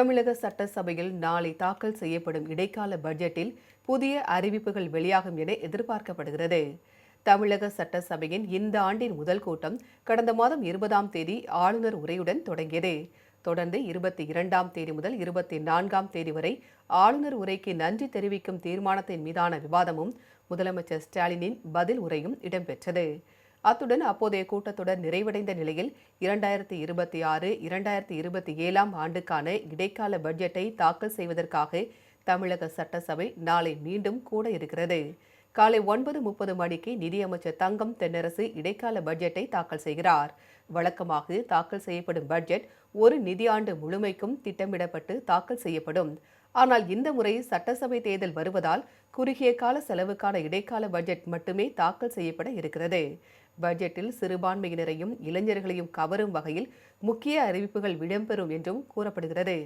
தமிழக சட்டசபையில் நாளை தாக்கல் செய்யப்படும் இடைக்கால பட்ஜெட்டில் புதிய அறிவிப்புகள் வெளியாகும் என எதிர்பார்க்கப்படுகிறது. தமிழக சட்டசபையின் இந்த ஆண்டின் முதல் கூட்டம் கடந்த மாதம் இருபதாம் தேதி ஆளுநர் உரையுடன் தொடங்கியது. தொடர்ந்து இருபத்தி இரண்டாம் தேதி முதல் இருபத்தி நான்காம் தேதி வரை ஆளுநர் உரைக்கு நன்றி தெரிவிக்கும் தீர்மானத்தின் மீதான விவாதமும் முதலமைச்சர் ஸ்டாலினின் பதில் உரையும் இடம்பெற்றது. அத்துடன் அப்போதைய கூட்டத்தொடர் நிறைவடைந்த நிலையில் இரண்டாயிரத்தி இருபத்தி ஆறு இரண்டாயிரத்தி இருபத்தி ஏழாம் ஆண்டுக்கான இடைக்கால பட்ஜெட்டை தாக்கல் செய்வதற்காக தமிழக சட்டசபை நாளை மீண்டும் கூட இருக்கிறது. காலை ஒன்பது முப்பது மணிக்கு நிதியமைச்சர் தங்கம் தென்னரசு இடைக்கால பட்ஜெட்டை தாக்கல் செய்கிறார். வழக்கமாக தாக்கல் செய்யப்படும் பட்ஜெட் ஒரு நிதியாண்டு முழுமைக்கும் திட்டமிடப்பட்டு தாக்கல் செய்யப்படும். ஆனால் இந்த முறை சட்டசபை தேர்தல் வருவதால் குறுகிய கால செலவுக்கான இடைக்கால பட்ஜெட் மட்டுமே தாக்கல் செய்யப்பட இருக்கிறது. பட்ஜெட்டில் சிறுபான்மையினரையும் இளைஞர்களையும் கவரும் வகையில் முக்கிய அறிவிப்புகள் இடம்பெறும் என்றும் கூறப்படுகிறது.